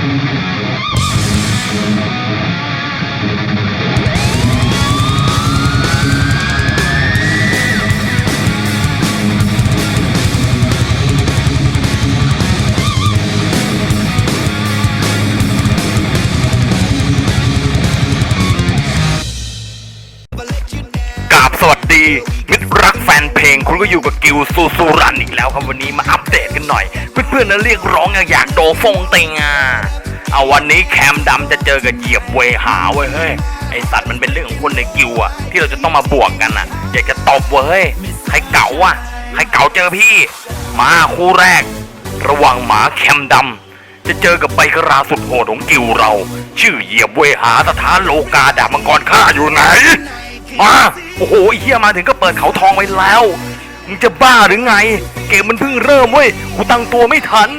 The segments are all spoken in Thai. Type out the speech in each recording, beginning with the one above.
กับสวัสดี ฟนเพลงคุณก็อยู่กับกิวซูซูรันอีกแล้วครับวันนี้มาอัปเดตกันหน่อย เพื่อนๆนะเรียกร้องอยากโดฟงเตงอะเอาวันนี้แคมดำจะเจอกับเหยียบเวหาเว้ยเฮ้ยไอสัตว์มันเป็นเรื่องของคนในกิวอะที่เราจะต้องมาบวกกันอะอยากจะตบเว้ยใครเก๋าอะใครเก๋าเจอพี่ มาคู่แรก ระหว่างหมาแคมดำจะเจอกับใบกระราสุดโหดของกิวเรา ชื่อเหยียบเวหาสถานโลกาดาบมังกรข้าอยู่ไหน มาโอ้โหไอ้เฮียมาถึงก็เปิดเขาทองไว้แล้วมึงจะบ้าหรือไง เกมมันเพิ่งเริ่มเว้ยกูตั้งตัวไม่ทัน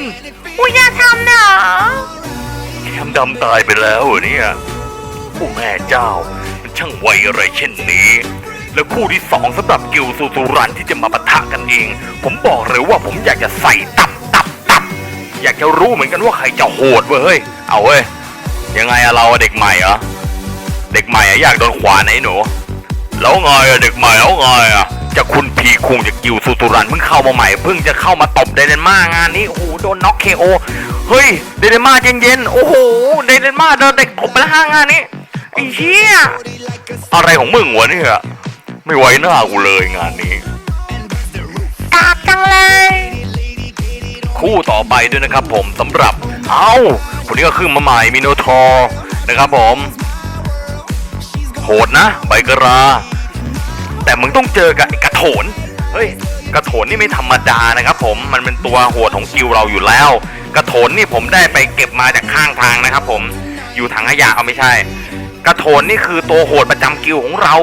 อุ้ยอย่าทำนะแคมดำตายไปแล้วเหรอเนี่ยโอ้แม่เจ้า มันช่างไวอะไรเช่นนี้ แล้วคู่ที่สองสำหรับกิวซูซูรันที่จะมาปะทะกันเอง ผมบอกเลยว่าผมอยากจะใส่ตับตับตับ อยากจะรู้เหมือนกันว่าใครจะโหดเว้ยเฮ้ยเอาเว้ยยังไงอะเราอะเด็กใหม่เหรอเด็กใหม่อะอยากโดนขวานไอ้หนู แล้วไงอะเด็กใหม่แล้วไงอะจะคุณพีคุงจากกิวซูซูรันเพิ่งเข้ามาใหม่เพิ่งจะเข้ามาตบเดนมางานนี้โอ้โหโดนน็อกเคโอเฮ้ยเดนมาเย็นๆโอ้โหเดนมาโดนเด็กตบไปแล้วห้างานนี้ไอ้เหี้ยอะไรของมึงวะเนี่ยไม่ไว้หน้ากูเลยงานนี้กากจังเลยคู่ต่อไปด้วยนะครับผมสำหรับ เอ้าคนนี้ก็ขึ้นมาใหม่มิโนทอร์นะครับผม โหดนะใบกระราแต่มึงต้องเจอกับไอ้กระโถน เฮ้ย กระโถนนี่ไม่ธรรมดานะครับผม มันเป็นตัวโหดของกิวเราอยู่แล้ว กระโถนนี่ผมได้ไปเก็บมาจากข้างทางนะครับผม อยู่ถังขยะเอาไม่ใช่ กระโถนนี่คือตัวโหดประจำกิวของเรา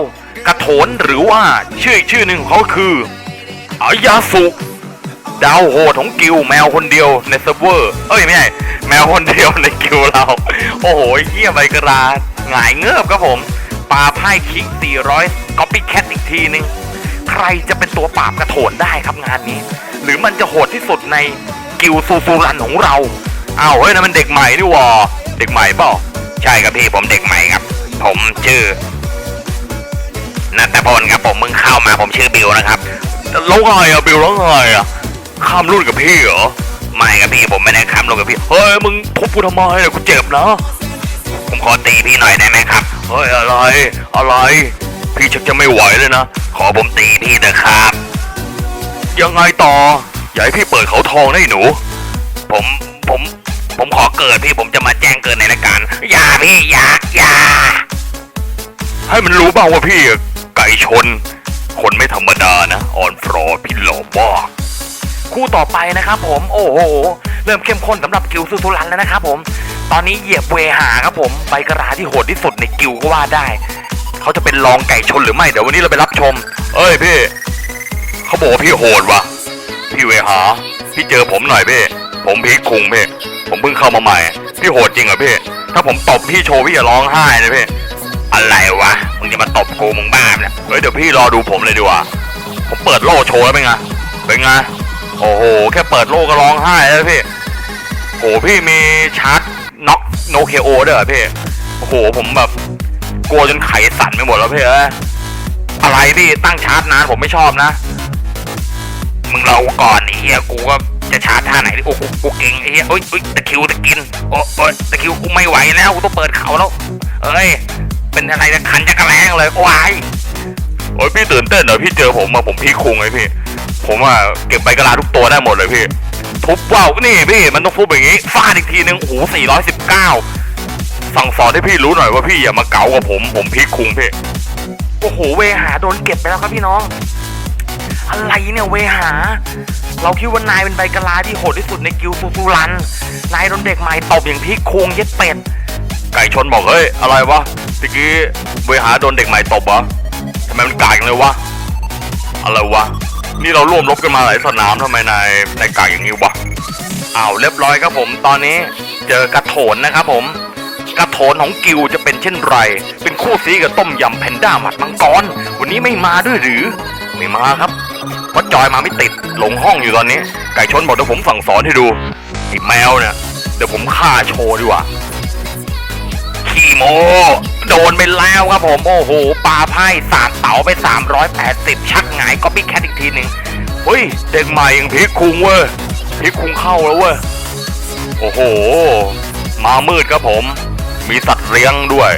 กระโถนหรือว่าชื่ออีกชื่อหนึ่งของเขาคืออายาสุดาวโหดของกิวแมวคนเดียวในเซิร์ฟเวอร์ เอ้ยไม่ใช่แมวคนเดียวในกิวเรา โอ้โหเหี้ยใบกระดาหงายเงือบครับผม ปาไพ่คิก400 copy cat อีกทีนึง ใครจะเป็นตัวปราบกระโถนได้ครับงานนี้ หรือมันจะโหดที่สุดในกิวซูซูรันของเราอ้าวเฮ้ยนั่นมันเด็กใหม่นี่วะเด็กใหม่เปล่าใช่ครับพี่ผมเด็กใหม่ครับ ผมชื่อนัตพลครับผมมึงเข้ามาผมชื่อบิวนะครับแล้วไงอะบิวแล้วไงอะข้ามรุ่นกับพี่เหรอไม่ครับพี่ผมไม่ได้ข้ามรุ่นกับพี่เฮ้ยมึงทุบกูทำไมเนี่ยกูเจ็บนะ ผมขอตีพี่หน่อยได้ไหมครับ เฮ้ยอะไร อะไร พี่ชักจะไม่ไหวเลยนะ ขอผมตีพี่เถอะครับ ยังไงต่อ อย่าให้พี่เปิดเขาทองได้หนู ผม ผม ผมขอเกิดพี่ผมจะมาแจ้งเกิดในรายการ อย่าพี่อย่าอย่า ให้มันรู้บ้างว่าพี่ไก่ชน คนไม่ธรรมดานะอ่อนฟรอพี่หล่อมากคู่ต่อไปนะครับผม โอ้โห เริ่มเข้มข้นสำหรับกิวซูซูรันแล้วนะครับผม ตอนนี้เหยียบเวหาครับผมใบกระราที่โหดที่สุดในกิวก็ว่าได้ เขาจะเป็นรองไก่ชนหรือไม่ เดี๋ยววันนี้เราไปรับชม เอ้ยพี่ เขาบอกว่าพี่โหดว่ะ พี่เวหา พี่เจอผมหน่อยพี่ ผมพีคคุงพี่ ผมเพิ่งเข้ามาใหม่ พี่โหดจริงเหรอพี่ ถ้าผมตบพี่โชว์พี่อย่าร้องไห้นะพี่ อะไรวะ มึงจะมาตบกูมึงบ้าเนี่ยเฮ้ยเดี๋ยวพี่รอดูผมเลยดีกว่า ผมเปิดโล่โชว์แล้วเป็นไง เป็นไง โอ้โห แค่เปิดโล่ก็ร้องไห้แล้วพี่โอ้พี่มีชาร์จ โนเคโอด้วยเหรอพี่ โอ้โห ผมแบบกลัวจนไขสั่นไปหมดแล้วพี่เอ้ยอะไรพี่ตั้งชาร์จนานผมไม่ชอบนะ มึงเราก่อนไอ้เหี้ยกูก็จะชาร์จท่าไหนดิโอ้โหกูเก่งไอ้เหี้ยโอ้ยโอ้ยตะคริวตะกินโอ้โอ้ยตะคริวกูไม่ไหวแล้วกูต้องเปิดเขาแล้ว เอ้ย เป็นอะไรนะขันจะกระแรงเลยโอ้ยโอ้ยพี่ตื่นเต้นเหรอพี่เจอผมมาผมพี่คุงไงพี่ ผมอะเก็บใบกระลาทุกตัวได้หมดเลยพี่ ทุบว่าวนี่พี่มันต้องทุบอย่างงี้ฟาดอีกทีนึงโอ้โห419 สั่งสอนให้พี่รู้หน่อยว่าพี่อย่ามาเก๋ากับผมผมพีคคุงพี่โอ้โหเวหาโดนเก็บไปแล้วครับพี่น้อง อะไรเนี่ยเวหา เราคิดว่านายเป็นใบกะลาที่โหดที่สุดในกิลซูซูรัน นายโดนเด็กใหม่ตบอย่างพีคคุงเย็ดเป็ดไก่ชนบอกเฮ้ยอะไรวะตะกี้เวหาโดนเด็กใหม่ตบเหรอทำไมมันกากอย่างเลยวะอะไรวะ นี่เราร่วมรบกันมาหลายสนามทำไมนายนายกากอย่างนี้วะอ้าวเรียบร้อยครับผม ตอนนี้เจอกระโถนนะครับผม กระโถนของกิวจะเป็นเช่นไร เป็นคู่ซีกับต้มยำแพนด้าหมัดมังกร วันนี้ไม่มาด้วยหรือ ไม่มาครับ เพราะจอยมาไม่ติด หลงห้องอยู่ตอนนี้ ไก่ชนบอกเดี๋ยวผมสั่งสอนให้ดู ไอ้แมวเนี่ย เดี๋ยวผมฆ่าโชว์ดีกว่าขี่โมโดนไปแล้วครับผม โอ้โหาไพ่สาดเต๋าไป 380 ชักหงายก็ปี้แคทอีกทีหนึ่งเฮ้ย เด็กใหม่อย่างพีคคุงเว้ยพีคคุงเข้าแล้วเว้ย โอ้โห มามืดครับผม มีสัตว์เลี้ยงด้วย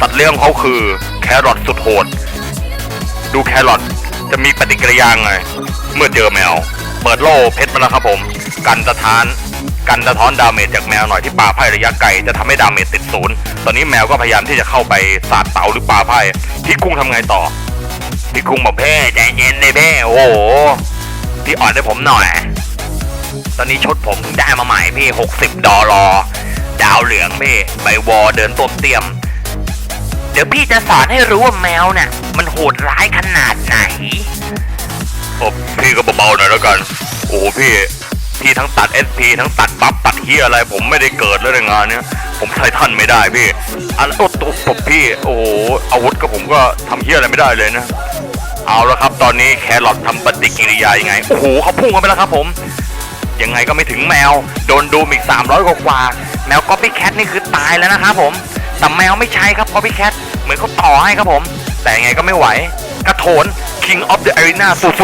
สัตว์เลี้ยงเขาคือแครอทสุดโหด ดูแครอทจะมีปฏิกิริยาไง เมื่อเจอแมว เปิดโล่เพชรมาแล้วครับผม กันสะท้าน กันสะท้อนดาเมจจากแมวหน่อยที่ปาไพ่ระยะไกลจะทำให้ดาเมจติดศูนย์ตอนนี้แมวก็พยายามที่จะเข้าไปสาดเต่าหรือปาไพ่พี่กุ้งทำไงต่อพี่กุ้งบอกเพ่ใจเย็นเลยเพ่โอ้โหพี่อ่อนให้ผมหน่อย ตอนนี้ชุดผมเพิ่งได้มาใหม่พี่60ดอลลาร์ดาวเหลืองพี่ใบวอเดินต้มเตรียม เดี๋ยวพี่จะสอนให้รู้ว่าแมวเนี่ยมันโหดร้ายขนาดไหนโอ้พี่ก็เบาๆหน่อยแล้วกัน โอ้พี่ พี่ทั้งตัด SP ทั้งตัดบัฟตัดเฮียอะไร ผมไม่ได้เกิดแล้วในงานเนี้ยผมใช้ท่านไม่ได้พี่อันโอ้ตัวผมพี่โอ้โหอาวุธก็ผมก็ทำเฮียอะไรไม่ได้เลยนะ เอาแล้วครับ ตอนนี้แครอททำปฏิกิริยายังไงโอ้โหเขาพุ่งกันไปแล้วครับ ผมยังไงก็ไม่ถึงแมว โดนดูมอีก300กว่ากว่า แมวก๊อปปี้แคทนี่คือตายแล้วนะครับผมแต่แมวไม่ใช่ครับก๊อปปี้แคทเหมือนเขาต่อให้ครับผม แต่ยังไงก็ไม่ไหว กระโถน King of the Arena สุด